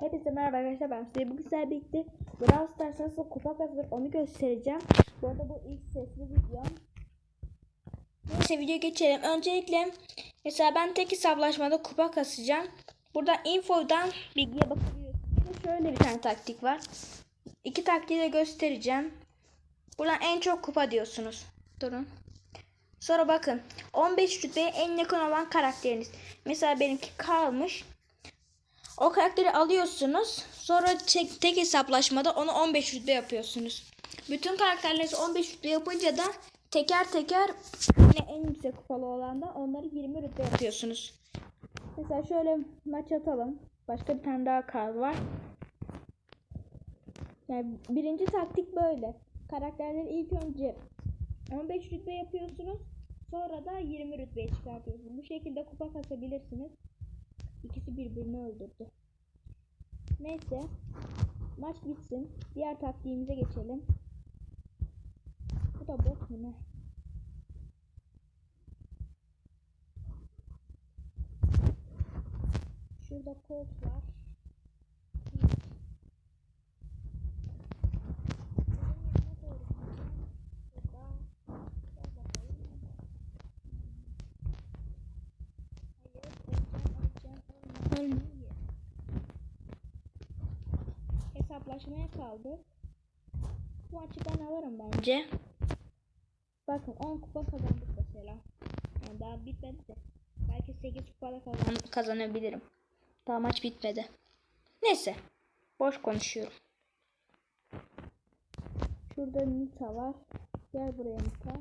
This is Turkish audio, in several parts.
Hepinize merhaba arkadaşlar ben size bugün sizlerle birlikte Brawl Stars nasıl kupa kazanır onu göstereceğim. Bu arada bu ilk sesli videom. Neyse videoya geçelim. Öncelikle mesela ben tek hesaplaşmada kupa kasacağım. Burada infodan bilgiye bakabiliyorsunuz. Şöyle bir tane taktik var. İki taktiği de göstereceğim. Buradan en çok kupa diyorsunuz. Durun. Sonra bakın 15 rütbeye en yakın olan karakteriniz. Mesela benimki kalmış. O karakteri alıyorsunuz. Sonra tek, tek hesaplaşmada onu 15 rütbe yapıyorsunuz. Bütün karakterlerinizi 15 rütbe yapınca da teker teker yine en yüksek kupalı olan da onları 20 rütbe yapıyorsunuz. Mesela şöyle maç atalım. Başka bir tane daha kar var. Yani birinci taktik böyle. Karakterleri ilk önce 15 rütbe yapıyorsunuz. Sonra da 20 rütbeye çıkartıyorsunuz. Bu şekilde kupa kasabilirsiniz. İkisi birbirini öldürdü. Neyse. Maç bitsin. Diğer taktiğimize geçelim. Bu da bot mu ne? Şurada Colt var. Ölmüyor. Hesaplaşmaya kaldı. Bu maçı ben alırım bence. Bakın 10 kupa kazandık mesela. Yani daha bitmedi de. Belki 8 kupada kazan kazanabilirim. Daha maç bitmedi. Neyse. Boş konuşuyorum. Şurada Nita var. Gel buraya Nita.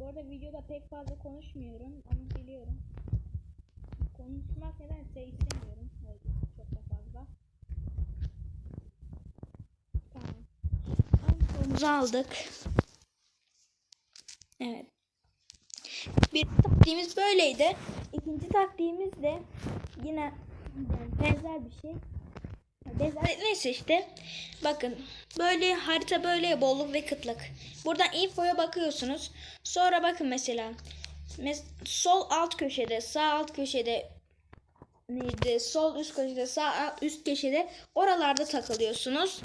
Bu arada videoda pek fazla konuşmuyorum ama biliyorum. Konuşmak nedense istemiyorum. Öyle çok da fazla. Tamam. Infomuzu aldık. Evet. Bir taktiğimiz böyleydi. İkinci taktiğimiz de yine benzer bir şey. Benzer, neyse işte. Bakın böyle harita böyle bolluk ve kıtlık. Buradan infoya bakıyorsunuz. Sonra bakın mesela mes sol alt köşede, sağ alt köşede neydi? Sol üst köşede, sağ üst köşede oralarda takılıyorsunuz.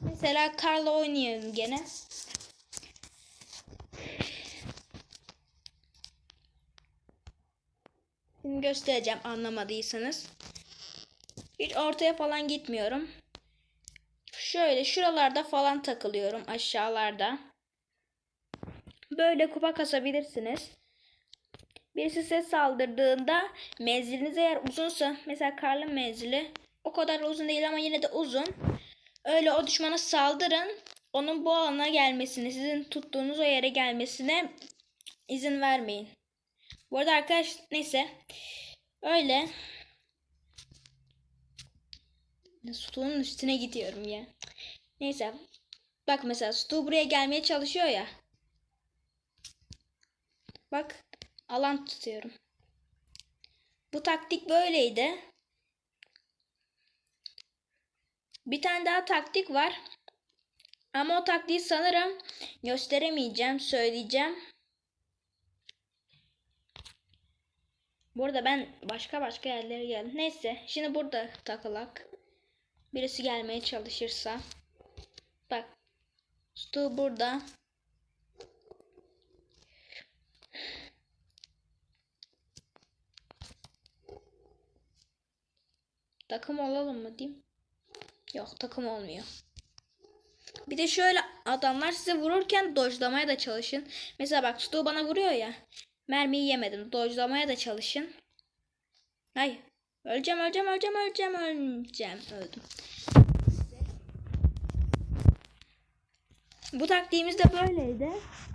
Mesela Carla oynayalım gene. Şimdi göstereceğim anlamadıysanız. Hiç ortaya falan gitmiyorum. Şöyle şuralarda falan takılıyorum aşağılarda. Böyle kupa kasabilirsiniz. Birisi size saldırdığında menziliniz eğer uzunsa mesela karlı menzili o kadar uzun değil ama yine de uzun. Öyle o düşmana saldırın. Onun bu alana gelmesini, sizin tuttuğunuz o yere gelmesine izin vermeyin. Bu arada arkadaş neyse. Öyle. Stu'nun üstüne gidiyorum ya. Neyse. Bak mesela Stu buraya gelmeye çalışıyor ya. Bak alan tutuyorum. Bu taktik böyleydi. Bir tane daha taktik var. Ama o taktiği sanırım gösteremeyeceğim, söyleyeceğim. Burada ben başka başka yerlere geldim. Neyse, şimdi burada takılak. Birisi gelmeye çalışırsa. Bak. Stu burada. Takım olalım mı diyeyim? Yok takım olmuyor. Bir de şöyle adamlar size vururken dojlamaya da çalışın. Mesela bak Stu bana vuruyor ya. Mermiyi yemedim. Dojlamaya da çalışın. Ay. Öleceğim, öleceğim, öleceğim, öleceğim, öleceğim. Öldüm. Bu taktiğimiz de böyleydi.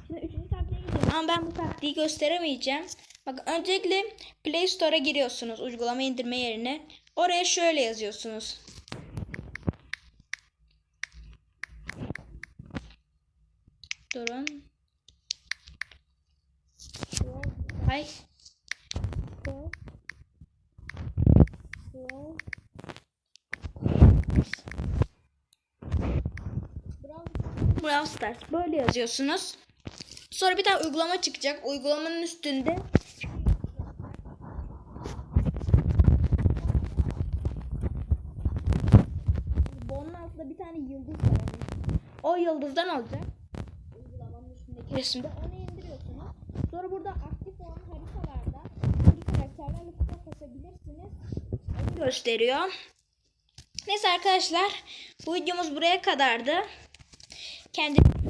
Şimdi üçüncü taktiğe gidiyorum. Ama ben bu taktiği gösteremeyeceğim. Bak öncelikle Play Store'a giriyorsunuz uygulama indirme yerine. Oraya şöyle yazıyorsunuz. Durun. basıyor. Brawl Stars böyle yazıyorsunuz. Sonra bir tane uygulama çıkacak. Uygulamanın üstünde Bonun altında bir tane yıldız var. O yıldızdan olacak. Uygulamanın üstündeki resimde onu indiriyorsunuz. Sonra burada gösteriyor. Neyse arkadaşlar bu videomuz buraya kadardı. Kendinize